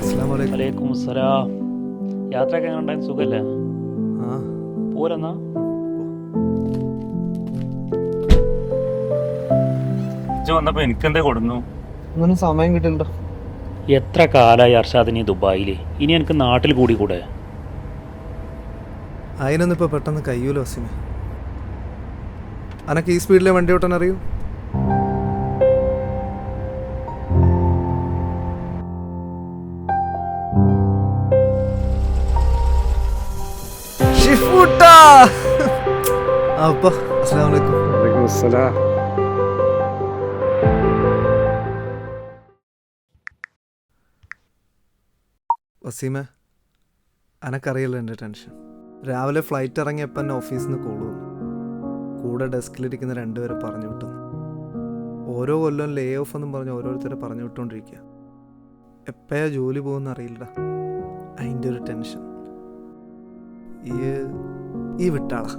അസ്സലാമു അലൈക്കും. വലൈക്കും സലാം യാത്രയൊക്കെ എങ്ങനെ ഉണ്ടായിരുന്നു? സുഖല്ലേ? ആ. പോരെന്നാ? വന്നപ്പോ എനിക്കെന്തേ കൊടുന്നു? ഒന്നും സമയം കിട്ടില്ല എത്ര കാലായി അർഷാദിന് ദുബായിൽ? ഇനി എനിക്ക് നാട്ടിൽ കൂടി കൂടെ. അതിനൊന്നും ഇപ്പൊ പെട്ടെന്ന് കയ്യൂലോ സിനിമ അനക്ക് ഈ സ്പീഡിലെ വണ്ടി ഓട്ടാൻ അറിയൂ? ഷിഫൂട്ടാ അപ്പ അസ്സലാമു അലൈക്കും വലൈക്കും അസ്സലാം വസീമ അനക്കറിയില്ല എന്റെ ടെൻഷൻ. രാവിലെ ഫ്ലൈറ്റ് ഇറങ്ങിയപ്പോൾ എന്നെ ഓഫീസിൽ നിന്ന് കോൾ വന്നു. കൂടെ ഡെസ്കിലിരിക്കുന്ന രണ്ടുപേരെ പറഞ്ഞു വിട്ടു. ഓരോ കൊല്ലം ലേ ഓഫ് എന്നും പറഞ്ഞ് ഓരോരുത്തരെ പറഞ്ഞു വിട്ടുകൊണ്ടിരിക്കുക എപ്പോഴാ ജോലി പോകുന്ന അറിയില്ല അതിന്റെ ഒരു ടെൻഷൻ. ഈ ഈ വിട്ടാളാ.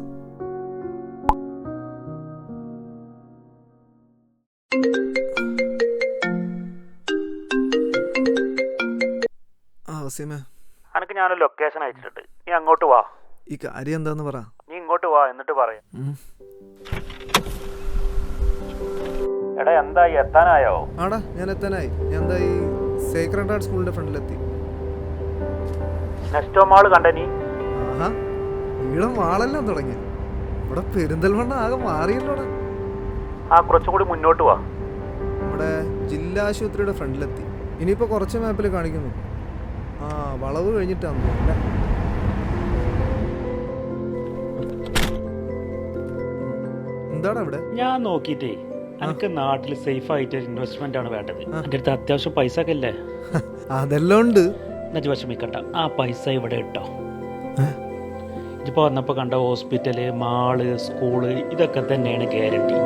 എനിക്ക് ഞാനൊരു ലൊക്കേഷൻ അയച്ചിട്ടുണ്ട്. നീ അങ്ങോട്ട് വാ. ഈ കാര്യം എന്താന്ന് പറ. നീ ഇങ്ങോട്ട് വാ എന്നിട്ട് പറയാം. എടാ എന്തായി? എത്താനായോ? ആടാ ഞാൻ എത്താനായി. ഞാൻ എന്താ ഈ സേക്രഡ് സ്കൂളിന്റെ ഫ്രണ്ടിലെത്തി. നെക്സ്റ്റ് മാൾ കണ്ട നീ? ആഹാ ഈളം വാളെല്ലാം തുടങ്ങി. ഇവിടെ പെരിന്തൽമണ്ണ ആകെ മാറിയല്ലോടെ ആ കുറച്ചുകൂടി മുന്നോട്ട് വാ. നമ്മുടെ ജില്ലാ ആശുപത്രിയുടെ ഫ്രണ്ടിലെത്തി. ഇനിയിപ്പോ കുറച്ച് മാപ്പിൽ കാണിക്കുന്നു. ആ വളവ് കഴിഞ്ഞിട്ടാന്ന് തോന്നുന്നു, അല്ലേ? ഇവിടെ? ഞാൻ നോക്കിയിട്ടേ എനിക്ക് നാട്ടിൽ സേഫ് ആയിട്ട് ഇൻവെസ്റ്റ്മെന്റ് ആണ് വേണ്ടത്. എന്റെ അടുത്ത് അത്യാവശ്യം പൈസ ഒക്കെ അല്ലേ അതെല്ലാം ഉണ്ട്. എന്നു വിഷമിക്കണ്ട. ആ പൈസ ഇവിടെ ഇട്ടോ? ഇതിപ്പോൾ വന്നപ്പോൾ കണ്ട ഹോസ്പിറ്റൽ മാൾ സ്കൂൾ ഇതൊക്കെ തന്നെയാണ് ഗ്യാരണ്ടി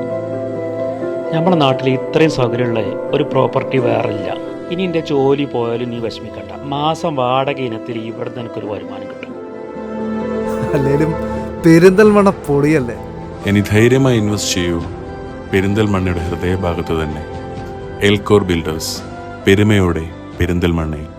നമ്മുടെ നാട്ടിൽ ഇത്രയും സൗകര്യമുള്ള ഒരു പ്രോപ്പർട്ടി വേറെ ഇല്ല ഇനി എന്റെ ജോലി പോയാലും നീ വിഷമിക്കണ്ട. മാസം വാടക ഇനത്തിൽ ഇവിടെ നിന്ന് എനിക്കൊരു വരുമാനം കിട്ടും. അല്ലേലും പെരിന്തൽമണ്ണ പൊളിയല്ലേ? ഇനി ധൈര്യമായി ഇൻവെസ്റ്റ് ചെയ്യൂ. പെരിന്തൽമണ്ണയുടെ ഹൃദയഭാഗത്ത് തന്നെ. എൽകോർ ബിൽഡേഴ്സ് പെരുമയോടെ പെരിന്തൽമണ്ണയിൽ.